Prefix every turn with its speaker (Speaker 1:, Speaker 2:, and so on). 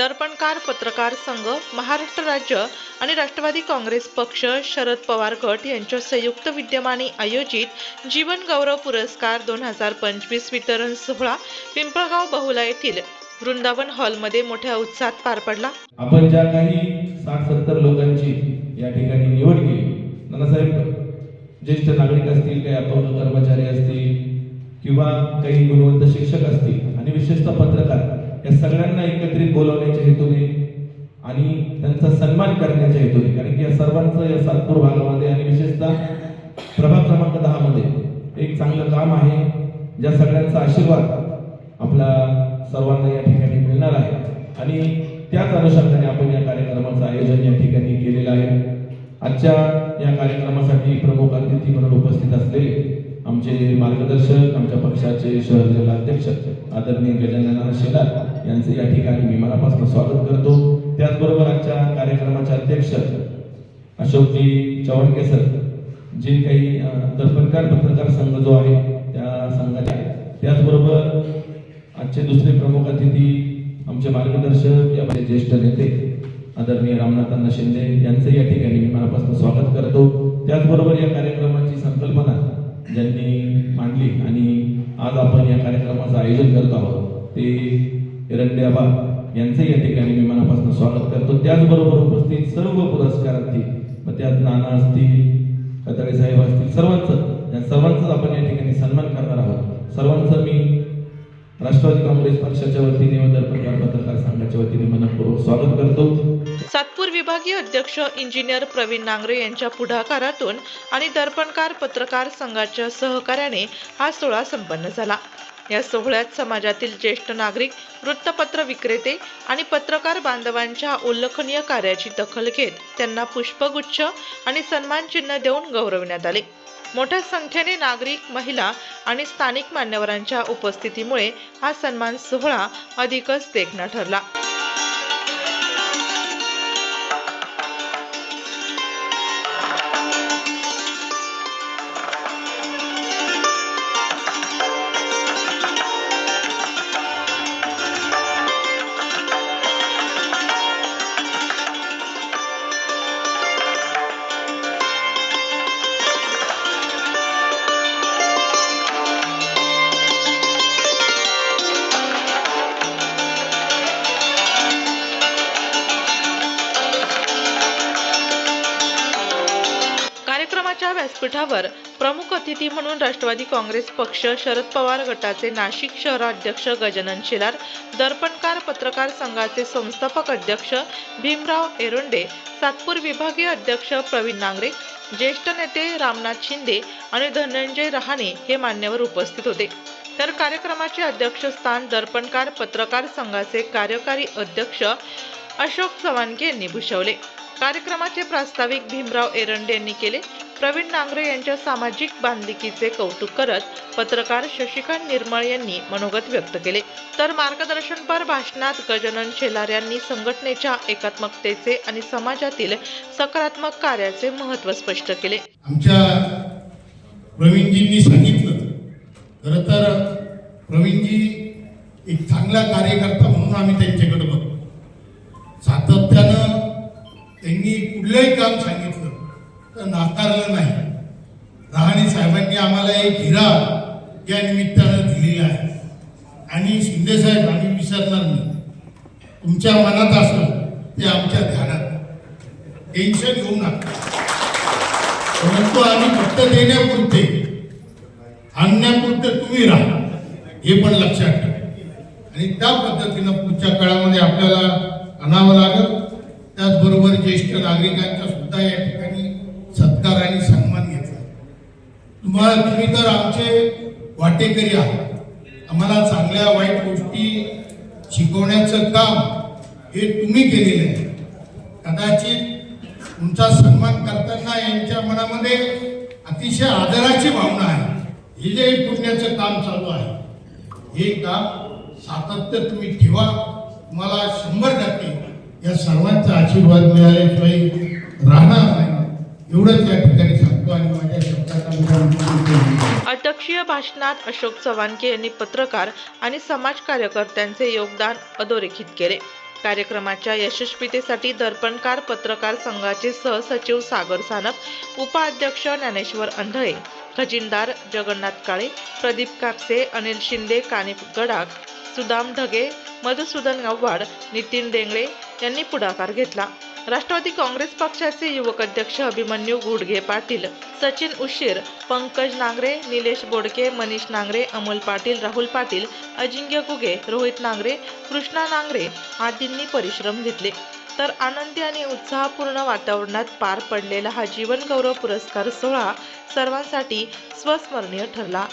Speaker 1: दर्पणकार पत्रकार संघ महाराष्ट्र राज्य आणि राष्ट्रवादी काँग्रेस पक्ष शरद पवार गट यांच्या संयुक्त विद्यमाने आयोजित जीवन गौरव पुरस्कार दोन हजार पंचवीस वितरण सोहळा पिंपळगाव बहुला येथील वृंदावन हॉलमध्ये मोठ्या उत्साहात पार पडला.
Speaker 2: आपण ज्या काही साठ सत्तर लोकांची या ठिकाणी निवड केली नानासाहेब ज्येष्ठ नागरिक असतील काही अपंग कर्मचारी असतील किंवा काही गुणवंत शिक्षक असतील आणि विशेषतः पत्रकार या सगळ्यांना एकत्रित बोलवण्याच्या हेतूने आणि त्यांचा सन्मान करण्याच्या हेतूने. कारण की या सर्वांचं या सातपूर भागामध्ये आणि विशेषतः प्रभाग क्रमांक दहा मध्ये एक चांगलं काम आहे ज्या सगळ्यांचा आशीर्वाद आपला सर्वांना या ठिकाणी मिळणार आहे. आणि त्याच अनुषंगाने आपण या कार्यक्रमाचं आयोजन या ठिकाणी केलेलं आहे. आजच्या या कार्यक्रमासाठी प्रमुख अतिथी म्हणून उपस्थित असलेले आमचे मार्गदर्शक आमच्या पक्षाचे शहर जिल्हाध्यक्ष आदरणीय गजानन शेलार यांचे या ठिकाणी मी मनापासून स्वागत करतो त्याचबरोबर आजच्या कार्यक्रमाचे अध्यक्ष अशोकजी चव्हाणके सर जे काही दर्पणकार पत्रकार संघ जो आहे त्या संघाचे आहे. त्याचबरोबर आजचे दुसरे प्रमुख अतिथी आमचे मार्गदर्शक या आपले ज्येष्ठ नेते आदरणीय रामनाथांना शिंदे यांचं या ठिकाणी मी मनापासून स्वागत करतो त्याचबरोबर कार्यक्रमाचं आयोजन करत आहोत ते एरंडे आबा यांचं या ठिकाणी मी मनापासून स्वागत करतो. त्याचबरोबर उपस्थित सर्व पुरस्कारार्थी मग त्यात नाना असतील कताळे साहेब असतील सर्वांचं या सर्वांचाच आपण या ठिकाणी सन्मान करणार आहोत. सर्वांचं मी राष्ट्रवादी काँग्रेस पक्षाच्या वतीने व दर्पणकार पत्रकार संघाच्या वतीने मनपूर्वक स्वागत करतो.
Speaker 1: सातपूर विभागीय अध्यक्ष इंजिनियर प्रवीण नांगरे यांच्या पुढाकारातून आणि दर्पणकार पत्रकार संघाच्या सहकार्याने हा सोहळा संपन्न झाला. या सोहळ्यात समाजातील ज्येष्ठ नागरिक वृत्तपत्र विक्रेते आणि पत्रकार बांधवांच्या उल्लेखनीय कार्याची दखल घेत त्यांना पुष्पगुच्छ आणि सन्मान चिन्ह देऊन गौरविण्यात आले. मोठ्या संख्येने नागरिक महिला आणि स्थानिक मान्यवरांच्या उपस्थितीमुळे हा सन्मान सोहळा अधिकच देखणा ठरला. कार्यक्रमाच्या व्यासपीठावर प्रमुख अतिथी म्हणून राष्ट्रवादी काँग्रेस पक्ष शरद पवार गटाचे नाशिक शहराध्यक्ष गजानन शेलार दर्पणकार पत्रकार संघाचे संस्थापक अध्यक्ष भीमराव एरोंडे सातपूर विभागीय अध्यक्ष प्रवीण नांगरे ज्येष्ठ नेते रामनाथ शिंदे आणि धनंजय रहाणे हे मान्यवर उपस्थित होते. तर कार्यक्रमाचे अध्यक्षस्थान दर्पणकार पत्रकार संघाचे कार्यकारी अध्यक्ष अशोक चव्हाणके यांनी भूषवले. कार्यक्रमाचे प्रास्ताविक भीमराव एरंडे यांनी केले. प्रवीण नांगरे यांच्या सामाजिक बांधिलकीचे कौतुक करत पत्रकार शशिकांत निर्मळ यांनी मनोगत व्यक्त केले. तर मार्गदर्शनपर भाषणात गजानन शेलार यांनी संघटनेच्या एकात्मकतेचे आणि समाजातील सकारात्मक कार्याचे महत्त्व स्पष्ट केले.
Speaker 3: आमच्या प्रवीणजींनी सांगितलं खरं तर प्रवीणजी एक चांगला कार्यकर्ता म्हणून आम्ही त्यांच्याकडे बघतो. सातत्यानं त्यांनी कुठलंही काम नाकारलं नाही. रहाणे साहेबांनी आम्हाला एक हिरा या निमित्तानं दिलेला आहे. आणि शिंदेसाहेब आम्ही विसरणार नाही. तुमच्या मनात असलं ते आमच्या ध्यानात. टेन्शन घेऊ नका. परंतु आम्ही फक्त देण्यापुरते आणण्यापुरते तुम्ही राहा. हे पण लक्षात ठेवा. आणि त्या पद्धतीनं पुढच्या काळामध्ये आपल्याला आणावं लागेल. त्याचबरोबर ज्येष्ठ नागरिकांचा सुद्धा या ठिकाणी सत्कार आणि सन्मान घेतला तुम्हाला तुम्ही तर आमचे वाटेकरी आहात. आम्हाला चांगल्या वाईट गोष्टी शिकवण्याचं काम हे तुम्ही केलेलं आहे. कदाचित तुमचा सन्मान करताना यांच्या मनामध्ये अतिशय आदराची भावना आहे. हे जे पुण्याचं काम चालू आहे हे काम सातत्य तुम्ही ठेवा. तुम्हाला शंभर टक्के या सर्वांचा आशीर्वाद मिळाल्याशिवाय राहणार नाही. एवढंच या ठिकाणी सांगतो आणि माझ्या शब्दाचा मी
Speaker 1: पक्षीय भाषणात अशोक चव्हाणके यांनी पत्रकार आणि समाज कार्यकर्त्यांचे योगदान अधोरेखित केले. कार्यक्रमाच्या यशस्वीतेसाठी दर्पणकार पत्रकार संघाचे सहसचिव सागर सानप उपाध्यक्ष ज्ञानेश्वर अंधळे खजिनदार जगन्नाथ काळे प्रदीप कापसे अनिल शिंदे कानिप गडाख सुदाम ढगे मधुसूदन गव्हाड नितीन डेंगळे यांनी पुढाकार घेतला. राष्ट्रवादी काँग्रेस पक्षाचे युवक अध्यक्ष अभिमन्यू गुडघे पाटील सचिन उशीर पंकज नांगरे निलेश बोडके मनीष नांगरे अमोल पाटील राहुल पाटील अजिंक्य गुगे रोहित नांगरे कृष्णा नांगरे आदींनी परिश्रम घेतले. तर आनंदी आणि उत्साहपूर्ण वातावरणात पार पडलेला हा जीवनगौरव पुरस्कार सोहळा सर्वांसाठी स्वस्मरणीय ठरला.